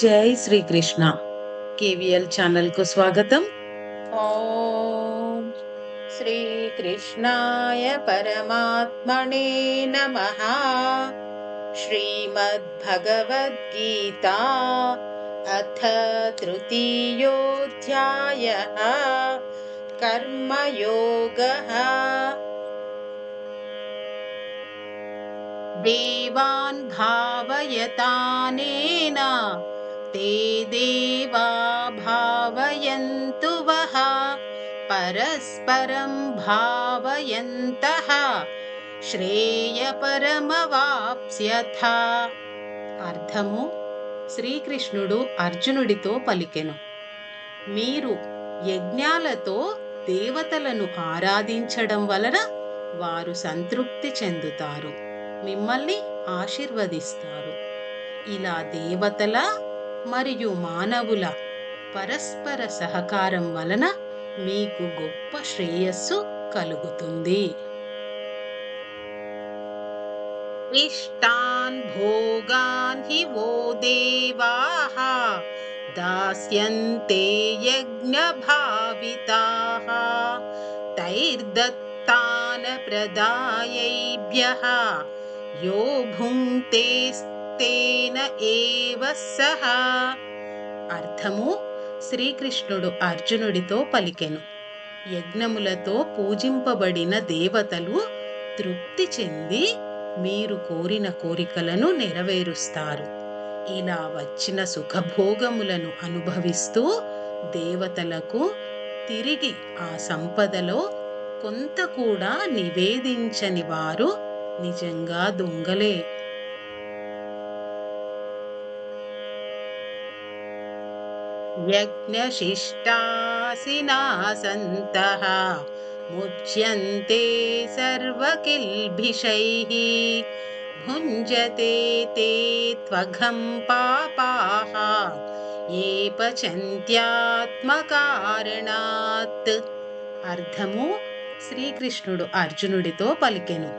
జై Srikrishna KVL channel కు స్వాగతం ॐ श्रीकृष्णाय परमात्मने नमः श्रीमद्भगवद्गीता अथ तृतीयोऽध्यायः कर्मयोगः देवान् भावयतानेन ते देवा भावयन्तु वः परस्परं भावयन्तः శ్రేయపరమవాప్స్యథ అర్థము శ్రీకృష్ణుడు అర్జునుడితో పలికెను మీరు యజ్ఞాలతో దేవతలను ఆరాధించడం వలన వారు సంతృప్తి చెందుతారు మిమ్మల్ని ఆశీర్వదిస్తారు ఇలా దేవతల మరియు మానవుల పరస్పర సహకారం వలన మీకు గొప్ప శ్రేయస్సు కలుగుతుంది ఇష్టాన్ భోగాన్ హి వో దేవాః దాస్యంతే యజ్ఞ భావితాః తైర్దత్తాన ప్రదాయైభ్యః యో తేన ఏవ సహ. అర్థము శ్రీకృష్ణుడు అర్జునుడితో పలికెను. యజ్ఞములతో పూజింపబడిన దేవతలు తృప్తి చెంది మీరు కోరిన కోరికలను నెరవేరుస్తారు. ఇలా వచ్చిన సుఖభోగములను అనుభవిస్తూ దేవతలకు తిరిగి ఆ సంపదలో కొంత కూడా నివేదించని వారు నిజంగా దొంగలే. యజ్ఞశిష్టాసినా సంతః ముచ్యంతే సర్వకిల్భిషైః భుంజతే తే త్వఘం పాపాః ఏ పచంత్యాత్మకారణాత్ అర్థము శ్రీకృష్ణుడు అర్జునుడితో పలికెను.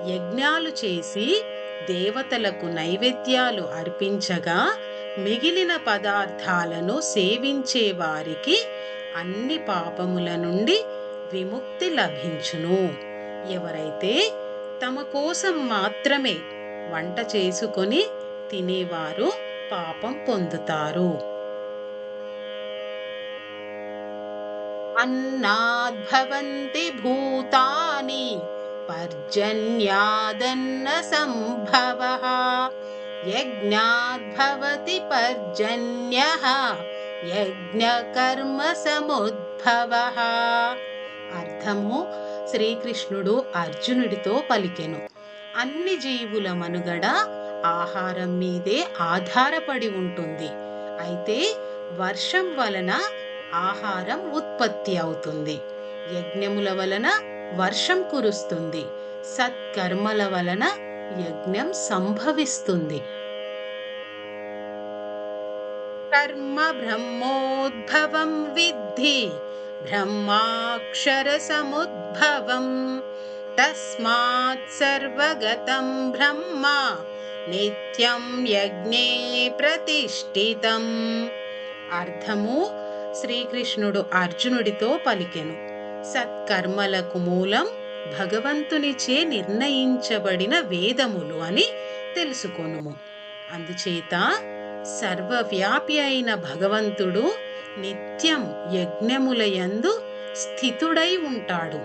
యజ్ఞాలు చేసి దేవతలకు నైవేద్యాలు అర్పించగా మిగిలిన పదార్థాలను సేవించే వారికి అన్ని పాపముల నుండి విముక్తి లభించును. ఎవరైతే తమ కోసం మాత్రమే వంట చేసుకొని తినేవారు పాపం పొందుతారు. అన్నాద్భవంతి భూతాని పర్జన్యాదన్న సంభవః. యజ్ఞాద్భవతి పర్జన్యః యజ్ఞకర్మ సముద్భవః అర్థము శ్రీకృష్ణుడు అర్జునుడితో పలికెను. అన్ని జీవుల మనుగడ ఆహారం మీదే ఆధారపడి ఉంటుంది. అయితే వర్షం వలన ఆహారం ఉత్పత్తి అవుతుంది. యజ్ఞముల వలన వర్షం కురుస్తుంది. సత్కర్మల వలన యజ్ఞం సంభవిస్తుంది. కర్మ బ్రహ్మోద్భవం విద్ధి బ్రహ్మాక్షరసముద్భవం తస్మాత్ సర్వగతం బ్రహ్మ నిత్యం యజ్ఞే ప్రతిష్ఠితం అర్థము శ్రీకృష్ణుడు అర్జునుడితో పలికెను। సత్కర్మలకు మూలం భగవంతునిచే నిర్ణయించబడిన వేదములు అని తెలుసుకొనుము। అందుచేత సర్వవ్యాపి అయిన భగవంతుడు నిత్యం యజ్ఞములయందు స్థితుడై ఉంటాడు.